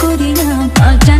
করি না